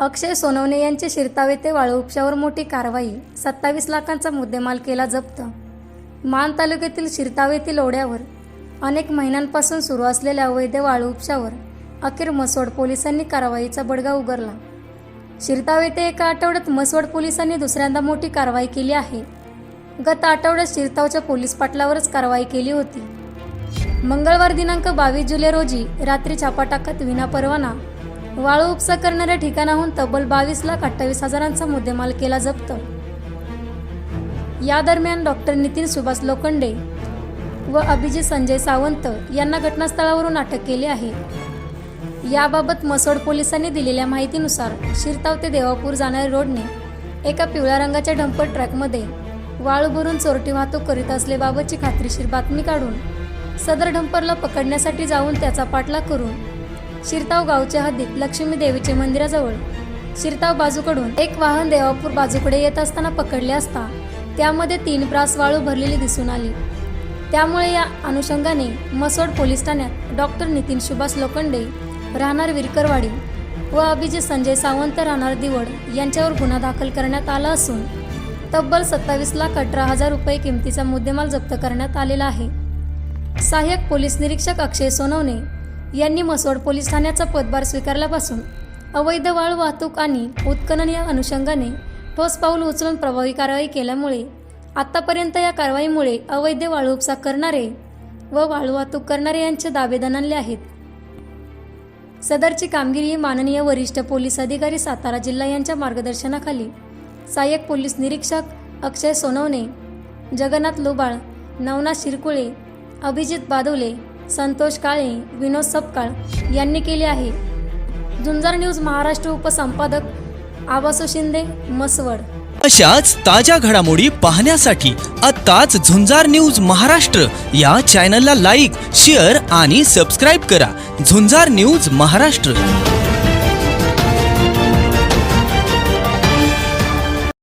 अक्षय सोनवणे यांचे शिरतावे ते वाळूपशावर मोठी कारवाई. सत्तावीस लाखांचा मुद्देमाल केला जप्त. मान तालुक्यातील शिरतावेतील येथील ओढ्यावर अनेक महिन्यांपासून सुरू असलेल्या अवैध वाळू उपशावर अखेर मसवड पोलिसांनी कारवाईचा बडगा उगारला. शिरतावे ते एका आठवड्यात मसवड पोलिसांनी दुसऱ्यांदा मोठी कारवाई केली आहे. गत आठवड्यात शिरतावच्या पोलीस पाटलावरच कारवाई केली होती. मंगळवार दिनांक बावीस जुलै रोजी रात्री छापा टाकत विनापरवाना वाळू उपसा करणाऱ्या ठिकाणाहून तब्बल बावीस लाख अठ्ठावीस हजारांचा मुद्देमाल केला जप्त. या दरम्यान डॉक्टर नितीन सुभाष लोखंडे व अभिजित संजय सावंत यांना घटनास्थळावरून अटक केली आहे. याबाबत मसोड पोलिसांनी दिलेल्या माहितीनुसार शिरताव ते देवापूर जाणाऱ्या रोडने एका पिवळ्या रंगाच्या डंपर ट्रॅकमध्ये वाळू भरून चोरटी वाहतूक करीत असल्याबाबतची खात्रीशीर बातमी काढून सदर डंपरला पकडण्यासाठी जाऊन त्याचा पाठलाग करून शिरताव गावच्या हद्दीत लक्ष्मी देवीचे मंदिराजवळ. शिरताव बाजूकडून एक वाहन देवापूर बाजूकडे येत असताना पकडले असता त्यामध्ये तीन ब्रास वाळू भरलेली दिसून आली. त्यामुळे या अनुषंगाने मसोड पोलीस ठाण्यात डॉक्टर नितीन सुभाष लोखंडे राहणार विरकरवाडी व अभिजित संजय सावंत राहणार दिवड यांच्यावर गुन्हा दाखल करण्यात आला असून तब्बल सत्तावीस लाख अठरा हजार रुपये किमतीचा मुद्देमाल जप्त करण्यात आलेला आहे. सहाय्यक पोलीस निरीक्षक अक्षय सोनवणे यांनी मसोड पोलीस ठाण्याचा पदभार स्वीकारल्यापासून अवैध वाळू वाहतूक आणि उत्खनन या अनुषंगाने ठोस पाऊल उचलून प्रभावी कारवाई केल्यामुळे आतापर्यंत या कारवाईमुळे अवैध वाळू उपसा करणारे व वाळू वाहतूक करणारे यांचे दावे दणाणले आहेत. सदरची कामगिरी ही माननीय वरिष्ठ पोलीस अधिकारी सातारा जिल्हा यांच्या मार्गदर्शनाखाली सहाय्यक पोलीस निरीक्षक अक्षय सोनवणे जगन्नाथ लोबाळ नवनाथ शिरकुळे अभिजित बादवले संतोष काळे विनोद सपकाळ यांनी केले आहे. झुंजार न्यूज महाराष्ट्र उपसंपादक आवासो शिंदे मसवड अशाच ताज्या घडामोडी पाहण्यासाठी आत्ताच झुंजार न्यूज महाराष्ट्र या चॅनलला लाईक शेअर आणि सबस्क्राईब करा. झुंजार न्यूज महाराष्ट्र.